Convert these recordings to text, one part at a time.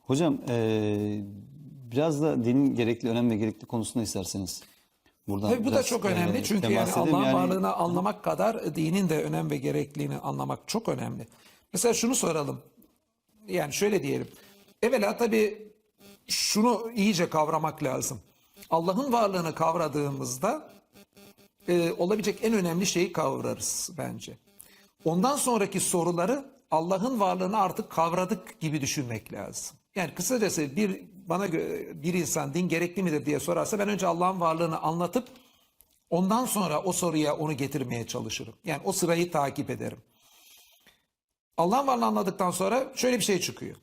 Hocam eee, biraz da dinin gerekli, önem ve gerekli konusunda isterseniz. Buradan Tabii bu da çok önemli eee, çünkü yani. Allah'ın Yani varlığını anlamak kadar dinin de önem ve gerekliliğini anlamak çok önemli. Mesela şunu soralım. Yani şöyle diyelim. Evvela tabii şunu iyice kavramak lazım. Allah'ın varlığını kavradığımızda e, olabilecek en önemli şeyi kavrarız bence. Ondan sonraki soruları Allah'ın varlığını artık kavradık gibi düşünmek lazım. Yani kısacası bir bana göre bir insan din gerekli midir diye sorarsa ben önce Allah'ın varlığını anlatıp ondan sonra o soruya onu getirmeye çalışırım. Yani o sırayı takip ederim. Allah'ın varlığını anladıktan sonra şöyle bir şey çıkıyor.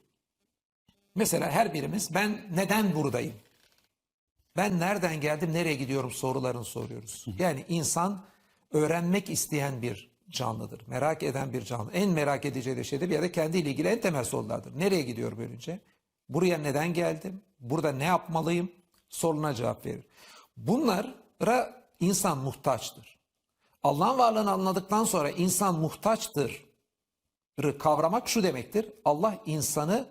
Mesela her birimiz ben neden buradayım? Ben nereden geldim, nereye gidiyorum sorularını soruyoruz. Yani insan öğrenmek isteyen bir canlıdır. Merak eden bir canlı. En merak edeceği de şey de bir yerde kendiyle ilgili en temel sorulardır. Nereye gidiyorum önce? Buraya neden geldim? Burada ne yapmalıyım? Soruna cevap verir. Bunlara insan muhtaçtır. Allah'ın varlığını anladıktan sonra insan muhtaçtır kavramak şu demektir. Allah insanı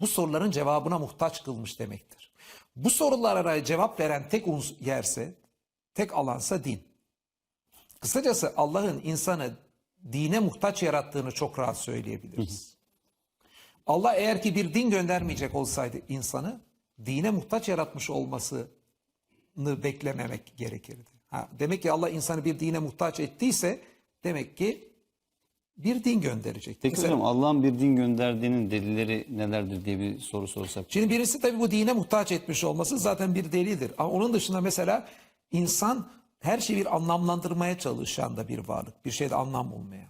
bu soruların cevabına muhtaç kılmış demektir. Bu sorulara cevap veren tek yerse, tek alansa din. Kısacası Allah'ın insanı dine muhtaç yarattığını çok rahat söyleyebiliriz. Allah eğer ki bir din göndermeyecek olsaydı insanı, dine muhtaç yaratmış olmasını beklememek gerekirdi. Ha, demek ki Allah insanı bir dine muhtaç ettiyse, demek ki bir din gönderecek. peki Mesela- hocam Allah'ın bir din gönderdiğinin delilleri nelerdir diye bir soru sorsak. Şimdi birisi tabii bu dine muhtaç etmiş olması zaten bir delildir. Ama onun dışında mesela insan her şeyi bir anlamlandırmaya çalışan da bir varlık. Bir şeyde anlam bulmaya.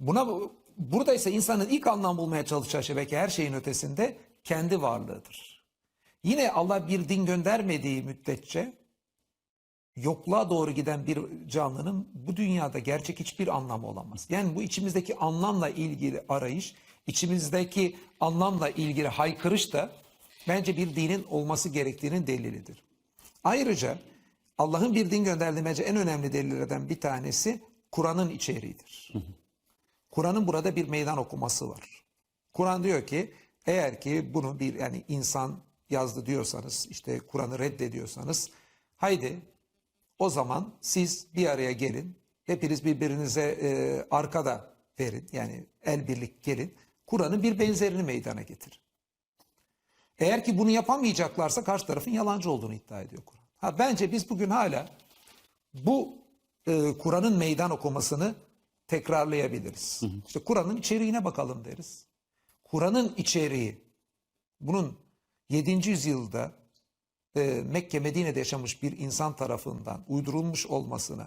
Buna burada ise insanın ilk anlam bulmaya çalışacağı şey belki her şeyin ötesinde kendi varlığıdır. Yine Allah bir din göndermediği müddetçe yokluğa doğru giden bir canlının bu dünyada gerçek hiçbir anlamı olamaz. Yani bu içimizdeki anlamla ilgili arayış, içimizdeki anlamla ilgili haykırış da bence bir dinin olması gerektiğinin delilidir. Ayrıca Allah'ın bir din gönderdiği en önemli delillerden bir tanesi Kur'an'ın içeriğidir. Kur'an'ın burada bir meydan okuması var. Kur'an diyor ki eğer ki bunu bir yani insan yazdı diyorsanız işte Kur'an'ı reddediyorsanız haydi o zaman siz bir araya gelin. Hepiniz birbirinize e, arkada verin. Yani el birlik gelin. Kur'an'ın bir benzerini meydana getirin. Eğer ki bunu yapamayacaklarsa karşı tarafın yalancı olduğunu iddia ediyor Kur'an. Ha, bence biz bugün hala bu e, Kur'an'ın meydan okumasını tekrarlayabiliriz. İşte Kur'an'ın içeriğine bakalım deriz. Kur'an'ın içeriği bunun 7. yüzyılda e, Mekke Medine'de yaşamış bir insan tarafından uydurulmuş olmasına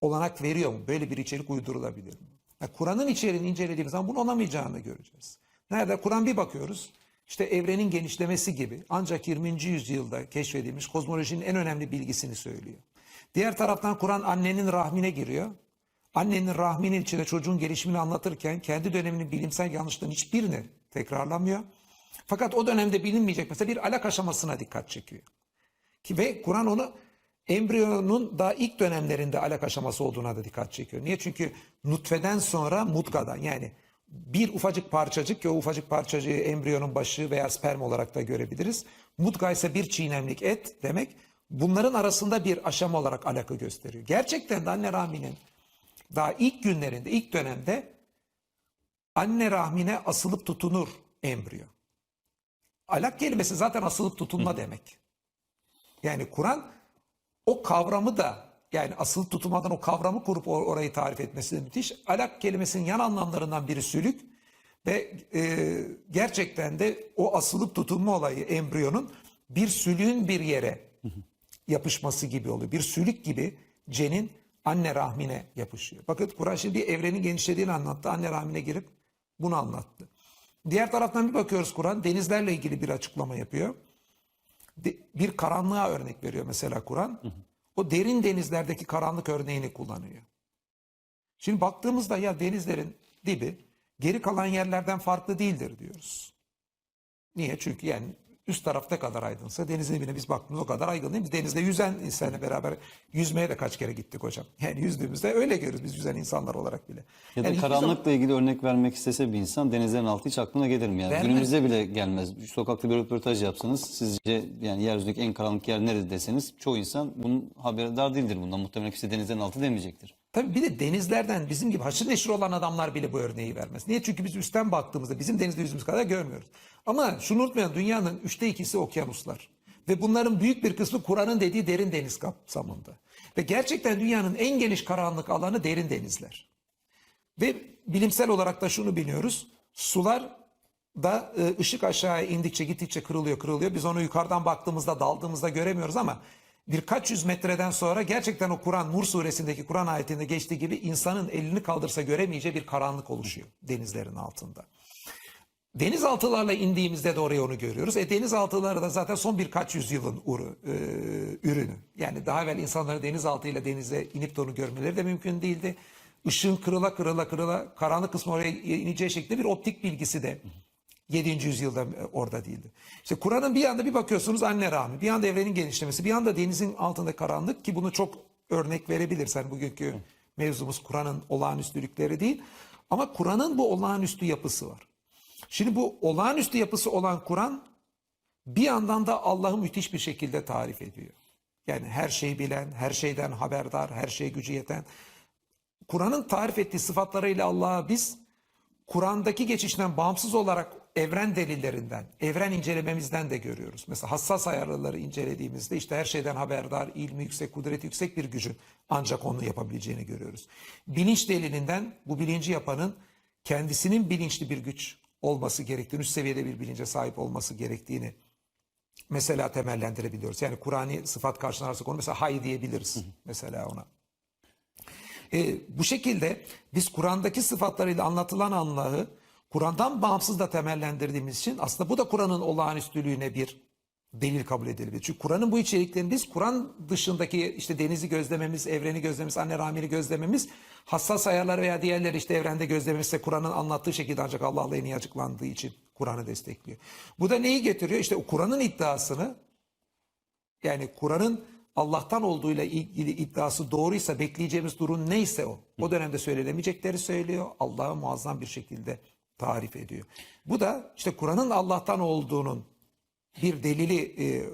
olanak veriyor mu? Böyle bir içerik uydurulabilir mi? Ya Kur'an'ın içeriğini incelediğimiz zaman bunu olamayacağını göreceğiz. Nerede? Kur'an bir bakıyoruz. İşte evrenin genişlemesi gibi ancak 20. yüzyılda keşfedilmiş kozmolojinin en önemli bilgisini söylüyor. Diğer taraftan Kur'an annenin rahmine giriyor. Annenin rahminin içinde çocuğun gelişimini anlatırken kendi döneminin bilimsel yanlışlarının hiçbirini tekrarlamıyor. Fakat o dönemde bilinmeyecek mesela bir alak aşamasına dikkat çekiyor. Ki ve Kur'an onu embriyonun daha ilk dönemlerinde alak aşaması olduğuna da dikkat çekiyor. Niye? Çünkü nutfeden sonra mutkadan yani bir ufacık parçacık ki o ufacık parçacığı embriyonun başı veya sperm olarak da görebiliriz. Mutka ise bir çiğnemlik et demek. Bunların arasında bir aşama olarak alaka gösteriyor. Gerçekten de anne rahminin daha ilk günlerinde, ilk dönemde anne rahmine asılıp tutunur embriyo. Alak kelimesi zaten asılıp tutunma demek. Yani Kur'an o kavramı da yani asıl tutunmadan o kavramı kurup or- orayı tarif etmesi de müthiş. Alak kelimesinin yan anlamlarından biri sülük ve e, gerçekten de o asılıp tutunma olayı embriyonun bir sülüğün bir yere yapışması gibi oluyor. Bir sülük gibi cenin anne rahmine yapışıyor. Bakın Kur'an şimdi evrenin genişlediğini anlattı. Anne rahmine girip bunu anlattı. Diğer taraftan bir bakıyoruz Kur'an denizlerle ilgili bir açıklama yapıyor. Bir karanlığa örnek veriyor mesela Kur'an. O derin denizlerdeki karanlık örneğini kullanıyor. Şimdi baktığımızda ya denizlerin dibi geri kalan yerlerden farklı değildir diyoruz. Niye? Çünkü yani Üst taraf ne kadar aydınsa denizin dibine biz baktığımızda o kadar aydın değil mi? Denizde yüzen insanla beraber yüzmeye de kaç kere gittik hocam. Yani yüzdüğümüzde öyle görürüz biz yüzen insanlar olarak bile. Ya da Yani karanlıkla ilgili örnek vermek istese bir insan denizlerin altı hiç aklına gelir mi? Yani Vermez. günümüzde bile gelmez. Sokakta bir röportaj yapsanız sizce yani yeryüzündeki en karanlık yer nerede deseniz çoğu insan bunun haberdar değildir bundan. Muhtemelen kimse denizlerin altı demeyecektir. Tabii bir de denizlerden bizim gibi haşır neşir olan adamlar bile bu örneği vermez. Niye? Çünkü biz üstten baktığımızda bizim denizde yüzümüz kadar görmüyoruz. Ama şunu unutmayalım dünyanın üçte ikisi okyanuslar. Ve bunların büyük bir kısmı Kur'an'ın dediği derin deniz kapsamında. Ve gerçekten dünyanın en geniş karanlık alanı derin denizler. Ve bilimsel olarak da şunu biliyoruz. Sular da e, ışık aşağıya indikçe gittikçe kırılıyor kırılıyor. Biz onu yukarıdan baktığımızda daldığımızda göremiyoruz ama birkaç yüz metreden sonra gerçekten o Kur'an Nur suresindeki Kur'an ayetinde geçtiği gibi insanın elini kaldırsa göremeyeceği bir karanlık oluşuyor denizlerin altında. Denizaltılarla indiğimizde de oraya onu görüyoruz. E denizaltıları da zaten son birkaç yüzyılın uru, e, ürünü. Yani daha evvel insanların denizaltıyla denize inip de onu görmeleri de mümkün değildi. Işığın kırıla kırıla kırıla karanlık kısmı oraya ineceği şekilde bir optik bilgisi de 7. yüzyılda e, orada değildi. İşte Kur'an'ın bir yanda bir bakıyorsunuz anne rahmi, bir yanda evrenin genişlemesi, bir yanda denizin altında karanlık ki bunu çok örnek verebiliriz. Hani bugünkü mevzumuz Kur'an'ın olağanüstülükleri değil. Ama Kur'an'ın bu olağanüstü yapısı var. Şimdi bu olağanüstü yapısı olan Kur'an bir yandan da Allah'ı müthiş bir şekilde tarif ediyor. Yani her şeyi bilen, her şeyden haberdar, her şeye gücü yeten. Kur'an'ın tarif ettiği sıfatlarıyla Allah'a biz Kur'an'daki geçişten bağımsız olarak evren delillerinden, evren incelememizden de görüyoruz. Mesela hassas ayarları incelediğimizde işte her şeyden haberdar, ilmi yüksek, kudreti yüksek bir gücün ancak onu yapabileceğini görüyoruz. Bilinç delilinden bu bilinci yapanın kendisinin bilinçli bir güç olması gerektiğini, üst seviyede bir bilince sahip olması gerektiğini mesela temellendirebiliyoruz. Yani Kur'an'ı sıfat karşılarsak onu mesela hay diyebiliriz mesela ona. E, bu şekilde biz Kur'an'daki sıfatlarıyla anlatılan Allah'ı Kur'an'dan bağımsız da temellendirdiğimiz için aslında bu da Kur'an'ın olağanüstülüğüne bir delil kabul edilebilir. Çünkü Kur'an'ın bu içeriklerini biz Kur'an dışındaki işte denizi gözlememiz, evreni gözlememiz, anne rahmini gözlememiz, hassas ayarlar veya diğerleri işte evrende gözlememiz ise Kur'an'ın anlattığı şekilde ancak Allah'la en iyi açıklandığı için Kur'an'ı destekliyor. Bu da neyi getiriyor? İşte Kur'an'ın iddiasını yani Kur'an'ın Allah'tan olduğuyla ilgili iddiası doğruysa bekleyeceğimiz durum neyse o. O dönemde söylenemeyecekleri söylüyor. Allah'ı muazzam bir şekilde tarif ediyor. Bu da işte Kur'an'ın Allah'tan olduğunun bir delili e, e,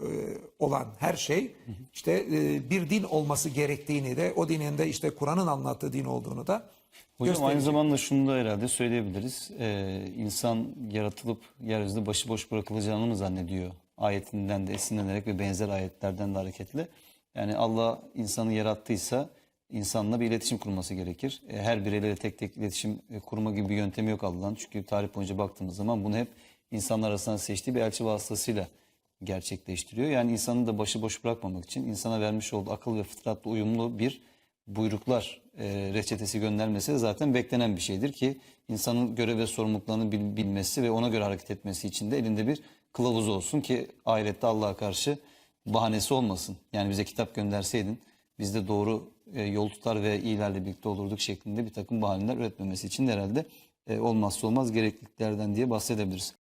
olan her şey işte e, bir din olması gerektiğini de o dinin de işte Kur'an'ın anlattığı din olduğunu da Hocam aynı zamanda şunu da herhalde söyleyebiliriz. Ee, insan yaratılıp yeryüzünde başıboş bırakılacağını mı zannediyor? Ayetinden de esinlenerek ve benzer ayetlerden de hareketle. Yani Allah insanı yarattıysa insanla bir iletişim kurması gerekir. E, Her bireyle tek tek iletişim e, kurma gibi bir yöntemi yok Allah'ın. Çünkü tarih boyunca baktığımız zaman bunu hep insanlar arasından seçtiği bir elçi vasıtasıyla gerçekleştiriyor. Yani insanı da başıboş bırakmamak için insana vermiş olduğu akıl ve fıtratla uyumlu bir buyruklar e, reçetesi göndermesi de zaten beklenen bir şeydir ki insanın görev ve sorumluluklarını bil- bilmesi ve ona göre hareket etmesi için de elinde bir kılavuz olsun ki ahirette Allah'a karşı bahanesi olmasın. Yani bize kitap gönderseydin biz de doğru e, yol tutar ve iyilerle birlikte olurduk şeklinde bir takım bahaneler üretmemesi için de herhalde e, olmazsa olmaz gerekliliklerden diye bahsedebiliriz.